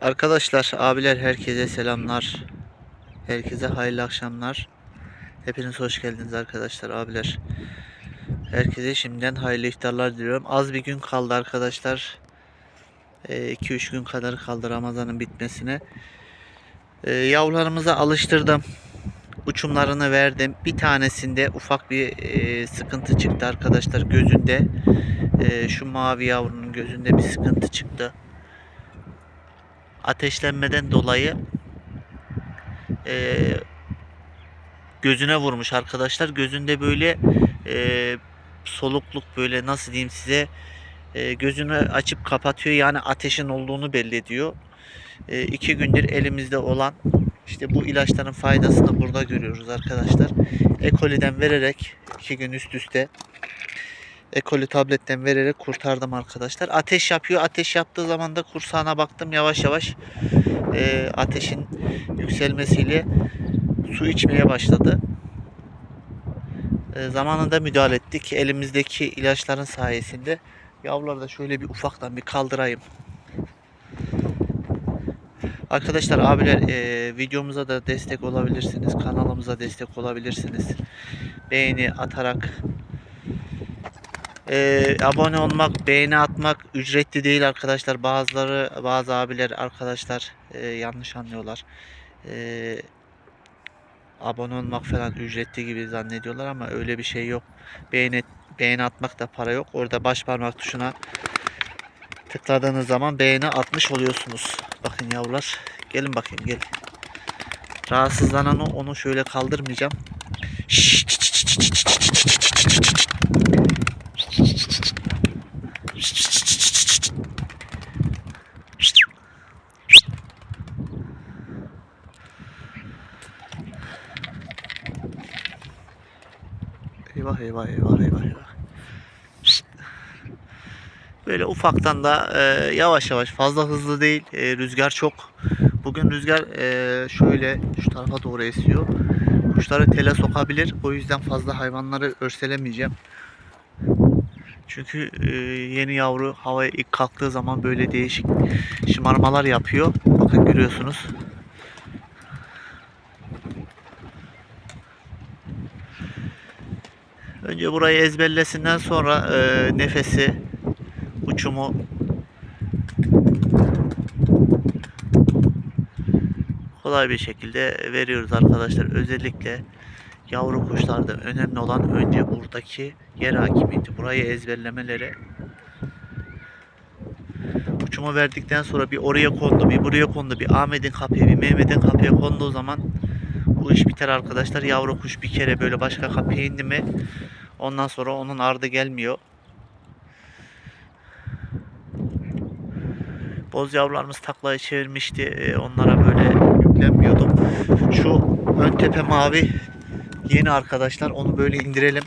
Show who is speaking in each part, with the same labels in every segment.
Speaker 1: Arkadaşlar, abiler herkese selamlar. Herkese hayırlı akşamlar. Hepiniz hoş geldiniz arkadaşlar, abiler. Herkese şimdiden hayırlı iftarlar diliyorum. Az bir gün kaldı arkadaşlar. 2-3 gün kadar kaldı Ramazan'ın bitmesine. Ee, Yavrularımıza alıştırdım. Uçumlarını verdim. Bir tanesinde ufak bir e, sıkıntı çıktı arkadaşlar gözünde. E, şu mavi yavrunun gözünde bir sıkıntı çıktı ateşlenmeden dolayı eee, gözüne vurmuş arkadaşlar. Gözünde böyle eee, solukluk böyle nasıl diyeyim size eee, gözünü açıp kapatıyor yani ateşin olduğunu belli ediyor. Eee, iki gündür elimizde olan işte bu ilaçların faydasını burada görüyoruz arkadaşlar. Ekoli'den vererek iki gün üst üste Ekoli tabletten vererek kurtardım arkadaşlar. Ateş yapıyor. Ateş yaptığı zaman da kursağına baktım. Yavaş yavaş e, ateşin yükselmesiyle su içmeye başladı. E, zamanında müdahale ettik. Elimizdeki ilaçların sayesinde. Yavruları da şöyle bir ufaktan bir kaldırayım. Arkadaşlar abiler e, videomuza da destek olabilirsiniz. Kanalımıza destek olabilirsiniz. Beğeni atarak ee, abone olmak, beğeni atmak ücretli değil arkadaşlar. Bazıları, bazı abiler, arkadaşlar e, yanlış anlıyorlar. Ee, abone olmak falan ücretli gibi zannediyorlar ama öyle bir şey yok. Beğeni, beğeni atmak da para yok. Orada baş parmak tuşuna tıkladığınız zaman beğeni atmış oluyorsunuz. Bakın yavrular. Gelin bakayım gel. Rahatsızlanan onu şöyle kaldırmayacağım. Eyvah eyvah eyvah. Böyle ufaktan da e, yavaş yavaş fazla hızlı değil e, rüzgar çok. Bugün rüzgar e, şöyle şu tarafa doğru esiyor. Kuşları tele sokabilir. O yüzden fazla hayvanları örselemeyeceğim. Çünkü e, yeni yavru havaya ilk kalktığı zaman böyle değişik şımarmalar yapıyor. Bakın görüyorsunuz. Önce burayı ezberlesinden sonra e, nefesi, uçumu kolay bir şekilde veriyoruz arkadaşlar. Özellikle yavru kuşlarda önemli olan önce buradaki yer hakimiyeti. Burayı ezberlemeleri. Uçumu verdikten sonra bir oraya kondu, bir buraya kondu, bir Ahmet'in kapıya, bir Mehmet'in kapıya konduğu zaman bu iş biter arkadaşlar. Yavru kuş bir kere böyle başka kapıya indi mi ondan sonra onun ardı gelmiyor. Boz yavrularımız taklayı çevirmişti. Ee, Onlara böyle yüklenmiyordum. Şu ön tepe mavi yeni arkadaşlar. Onu böyle indirelim.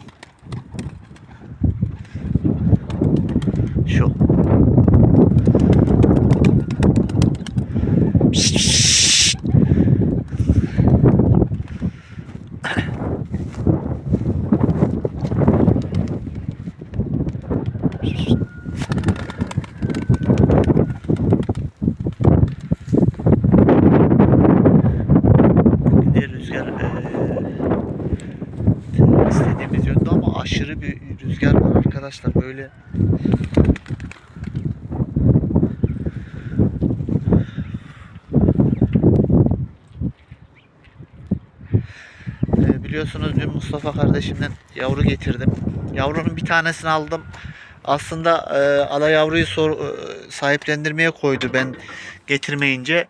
Speaker 1: Şu. Bugün de rüzgar eee, istediğimiz yönde ama aşırı bir rüzgar var arkadaşlar böyle Eee, biliyorsunuz dün Mustafa kardeşimden yavru getirdim. Yavrunun bir tanesini aldım. Aslında eee ala yavruyu sor, eee, sahiplendirmeye koydu ben getirmeyince.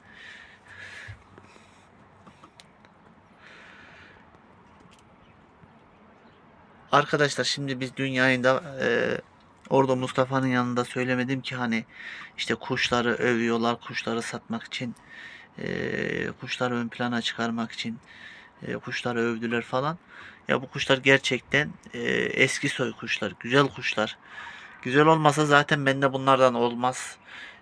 Speaker 1: Arkadaşlar şimdi biz dün yayında e, orada Mustafa'nın yanında söylemedim ki hani işte kuşları övüyorlar kuşları satmak için e, kuşları ön plana çıkarmak için e, kuşları övdüler falan. Ya bu kuşlar gerçekten e, eski soy kuşlar, güzel kuşlar. Güzel olmasa zaten bende bunlardan olmaz.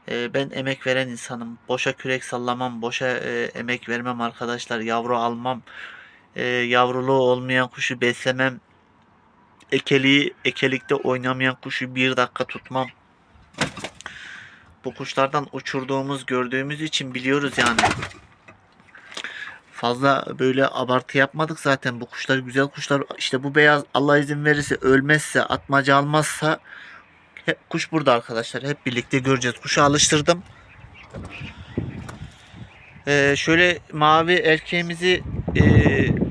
Speaker 1: E, ben emek veren insanım. Boşa kürek sallamam, boşa e, emek vermem arkadaşlar. Yavru almam. E, yavruluğu olmayan kuşu beslemem ekeliği ekelikte oynamayan kuşu bir dakika tutmam. bu kuşlardan uçurduğumuz gördüğümüz için biliyoruz yani. Fazla böyle abartı yapmadık zaten. Bu kuşlar güzel kuşlar. İşte bu beyaz Allah izin verirse ölmezse atmaca almazsa hep kuş burada arkadaşlar. Hep birlikte göreceğiz. Kuşu alıştırdım. Ee, şöyle mavi erkeğimizi e,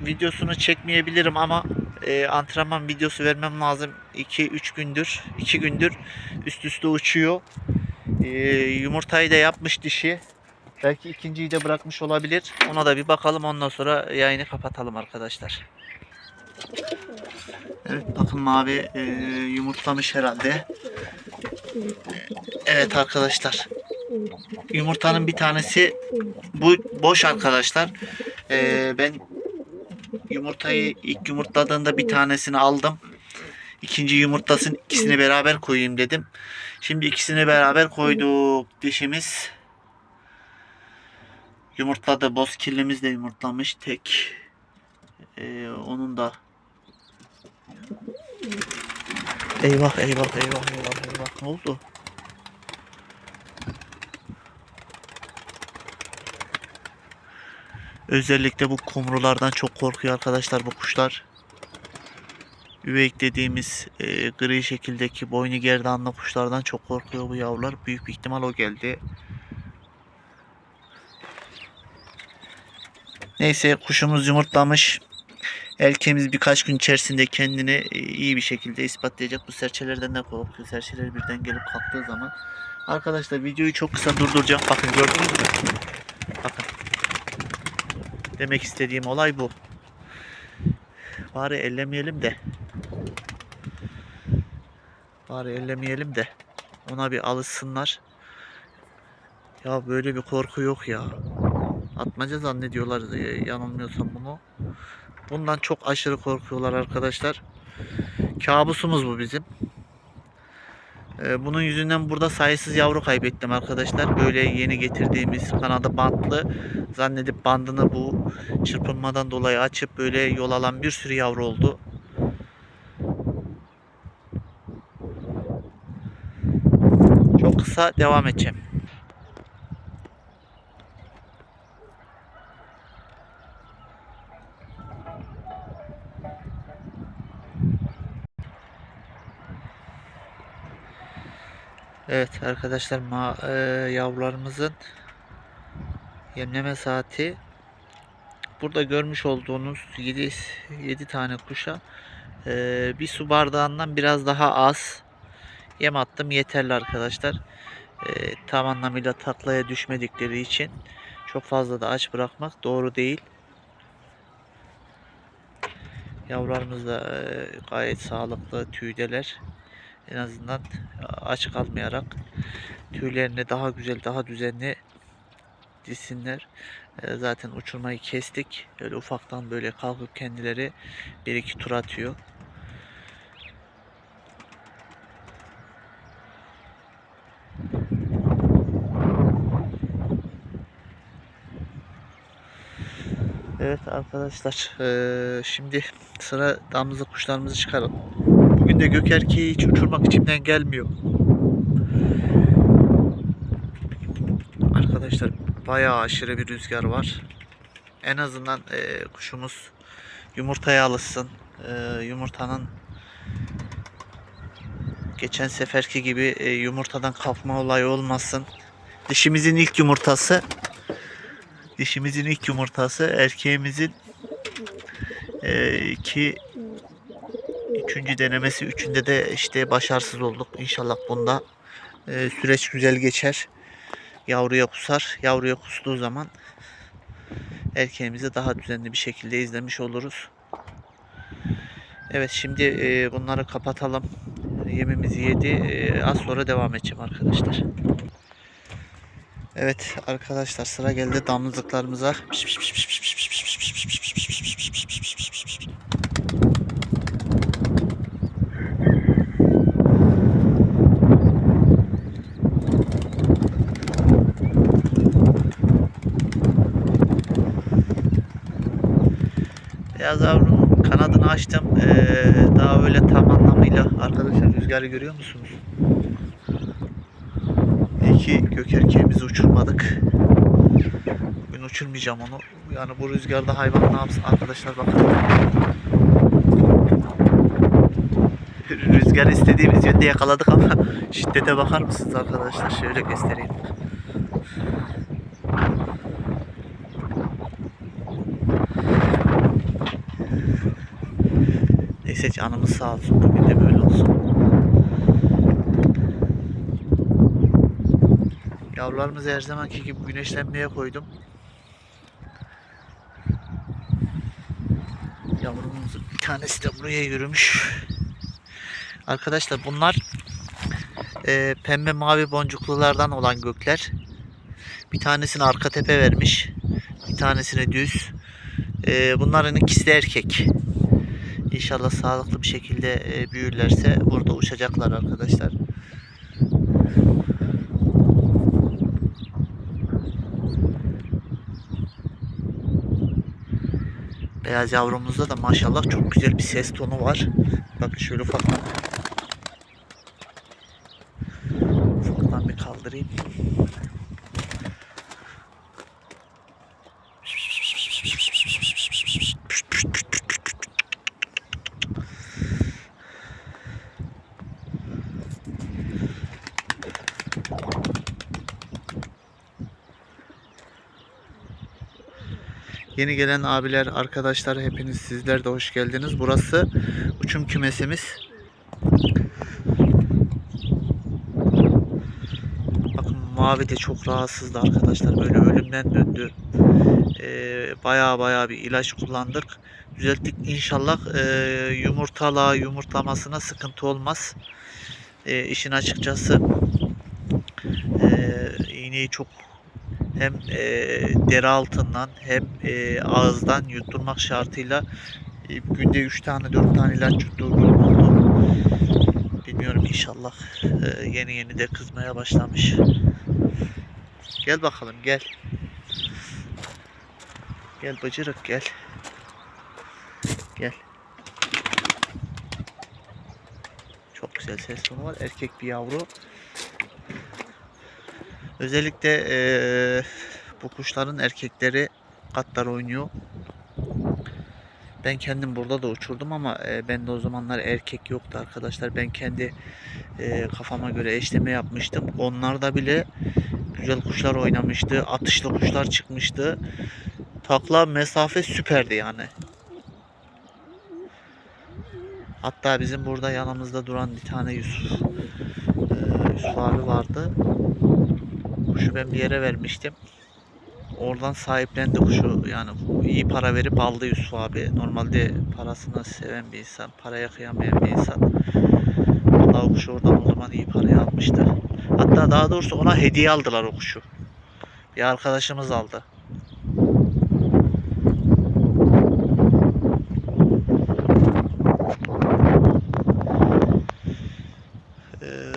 Speaker 1: videosunu çekmeyebilirim ama e, antrenman videosu vermem lazım. 2-3 gündür 2 gündür üst üste uçuyor. E, yumurtayı da yapmış dişi. Belki ikinciyi de bırakmış olabilir. Ona da bir bakalım ondan sonra yayını kapatalım arkadaşlar. Evet bakın mavi e, yumurtlamış herhalde. Evet arkadaşlar. Yumurtanın bir tanesi bu boş arkadaşlar. Ee, ben yumurtayı ilk yumurtladığında bir tanesini aldım. İkinci yumurtlasın ikisini beraber koyayım dedim. Şimdi ikisini beraber koyduk. Dişimiz yumurtladı. Boz kirlimiz de yumurtlamış. Tek ee, onun da Eyvah eyvah eyvah eyvah eyvah. Ne oldu? Özellikle bu kumrulardan çok korkuyor arkadaşlar bu kuşlar. Üveyik dediğimiz e, gri şekildeki boynu gerdanlı kuşlardan çok korkuyor bu yavrular. Büyük bir ihtimal o geldi. Neyse kuşumuz yumurtlamış. Erkeğimiz birkaç gün içerisinde kendini e, iyi bir şekilde ispatlayacak. Bu serçelerden de korkuyor. Serçeler birden gelip kalktığı zaman. Arkadaşlar videoyu çok kısa durduracağım. Bakın gördünüz mü? Bakın. Demek istediğim olay bu. Bari ellemeyelim de. Bari ellemeyelim de. Ona bir alışsınlar. Ya böyle bir korku yok ya. Atmaca zannediyorlar e, yanılmıyorsam bunu. Bundan çok aşırı korkuyorlar arkadaşlar. Kabusumuz bu bizim. Ee, Bunun yüzünden burada sayısız yavru kaybettim arkadaşlar. Böyle yeni getirdiğimiz kanadı bantlı zannedip bandını bu çırpınmadan dolayı açıp böyle yol alan bir sürü yavru oldu. Çok kısa devam edeceğim. Evet arkadaşlar ma e, yavrularımızın yemleme saati burada görmüş olduğunuz 7 7 tane kuşa e, bir su bardağından biraz daha az yem attım yeterli arkadaşlar. E, tam anlamıyla taklaya düşmedikleri için çok fazla da aç bırakmak doğru değil. Yavrularımız da e, gayet sağlıklı tüydeler. En azından aç kalmayarak tüylerini daha güzel, daha düzenli dizsinler. E, Zaten uçurmayı kestik. Öyle ufaktan böyle kalkıp kendileri bir iki tur atıyor. Evet arkadaşlar eee, şimdi sıra damızlık kuşlarımızı çıkaralım. De gök erkeği hiç uçurmak içimden gelmiyor. Arkadaşlar bayağı aşırı bir rüzgar var. En azından eee, kuşumuz yumurtaya alışsın. Eee, yumurtanın geçen seferki gibi eee, yumurtadan kalkma olayı olmasın. Dişimizin ilk yumurtası dişimizin ilk yumurtası erkeğimizin eee, iki üçüncü denemesi üçünde de işte başarısız olduk. İnşallah bunda eee, süreç güzel geçer. Yavruya kusar. Yavruya kustuğu zaman erkeğimizi daha düzenli bir şekilde izlemiş oluruz. Evet şimdi eee, bunları kapatalım. Yemimizi yedi. Eee, az sonra devam edeceğim arkadaşlar. Evet arkadaşlar sıra geldi damızlıklarımıza. Beyaz yavrunun kanadını açtım. Ee, daha öyle tam anlamıyla arkadaşlar rüzgarı görüyor musunuz? İyi ki gök erkeğimizi uçurmadık. Bugün uçurmayacağım onu. Yani bu rüzgarda hayvan ne yapsın arkadaşlar bakın. Rüzgar istediğimiz yönde yakaladık ama şiddete bakar mısınız arkadaşlar? Şöyle göstereyim. Neyse canımız sağ olsun. Bugün de böyle olsun. Yavrularımızı her zamanki gibi güneşlenmeye koydum. Yavrumuzun bir tanesi de buraya yürümüş. Arkadaşlar bunlar e, pembe mavi boncuklulardan olan gökler. Bir tanesini arka tepe vermiş. Bir tanesini düz. E, bunların ikisi de erkek. İnşallah sağlıklı bir şekilde e, büyürlerse burada uçacaklar arkadaşlar. Beyaz yavrumuzda da maşallah çok güzel bir ses tonu var. Bakın şöyle ufaktan ufaktan bir kaldırayım. Yeni gelen abiler, arkadaşlar hepiniz sizler de hoş geldiniz. Burası uçum kümesimiz. Bakın mavi de çok rahatsızdı arkadaşlar. Böyle ölümden döndü. Ee, baya baya bir ilaç kullandık. Düzelttik. İnşallah e, yumurtala yumurtlamasına sıkıntı olmaz. E, işin açıkçası e, iğneyi çok hem e, deri altından hem e, ağızdan yutturmak şartıyla e, günde 3 tane 4 tane ilaç yutturduğum oldu. Bilmiyorum inşallah e, yeni yeni de kızmaya başlamış. Gel bakalım gel. Gel bıcırık gel. Gel. Çok güzel ses var. Erkek bir yavru. Özellikle eee, bu kuşların erkekleri katlar oynuyor. Ben kendim burada da uçurdum ama e, bende o zamanlar erkek yoktu arkadaşlar. Ben kendi e, kafama göre eşleme yapmıştım. Onlarda bile güzel kuşlar oynamıştı. Atışlı kuşlar çıkmıştı. Takla mesafe süperdi yani. Hatta bizim burada yanımızda duran bir tane Yusuf, e, Yusuf abi vardı. Kuşu ben bir yere vermiştim. Oradan sahiplendi kuşu. Yani iyi para verip aldı Yusuf abi. Normalde parasını seven bir insan, paraya kıyamayan bir insan. Vallahi o kuşu oradan o zaman iyi paraya almıştı. Hatta daha doğrusu ona hediye aldılar o kuşu. Bir arkadaşımız aldı. Ee,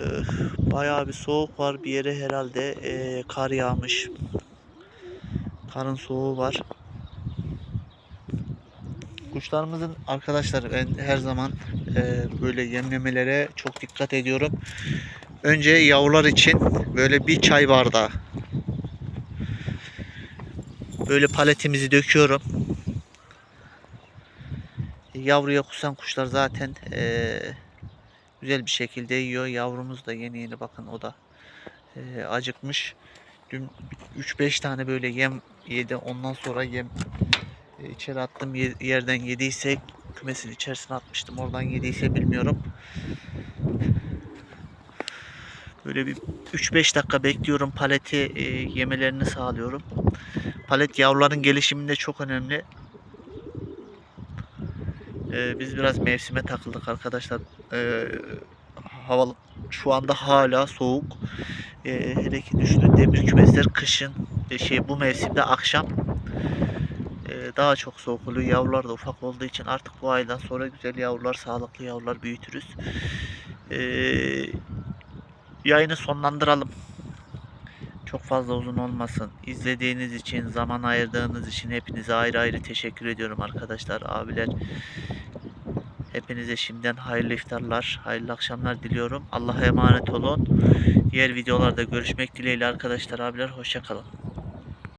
Speaker 1: bayağı bir soğuk var. Bir yere herhalde ee, kar yağmış. Karın soğuğu var. Kuşlarımızın arkadaşlar ben her zaman ee, böyle yemlemelere çok dikkat ediyorum. Önce yavrular için böyle bir çay bardağı. Böyle paletimizi döküyorum. Yavruya kusan kuşlar zaten ee, güzel bir şekilde yiyor. Yavrumuz da yeni yeni bakın o da ee, acıkmış. Dün 3-5 tane böyle yem yedi. Ondan sonra yem e, içeri attım. Ye- yerden yediyse kümesin içerisine atmıştım. Oradan yediyse bilmiyorum. Böyle bir 3-5 dakika bekliyorum. Paleti e, yemelerini sağlıyorum. Palet yavruların gelişiminde çok önemli. E, biz biraz mevsime takıldık arkadaşlar. E, havalı şu anda hala soğuk. E, hele ki düştü demir kümesler kışın e, şey bu mevsimde akşam e, daha çok soğuk oluyor. Yavrular da ufak olduğu için artık bu aydan sonra güzel yavrular, sağlıklı yavrular büyütürüz. E, yayını sonlandıralım. Çok fazla uzun olmasın. İzlediğiniz için, zaman ayırdığınız için hepinize ayrı ayrı teşekkür ediyorum arkadaşlar, abiler. Hepinize şimdiden hayırlı iftarlar, hayırlı akşamlar diliyorum. Allah'a emanet olun. Diğer videolarda görüşmek dileğiyle arkadaşlar abiler hoşça kalın.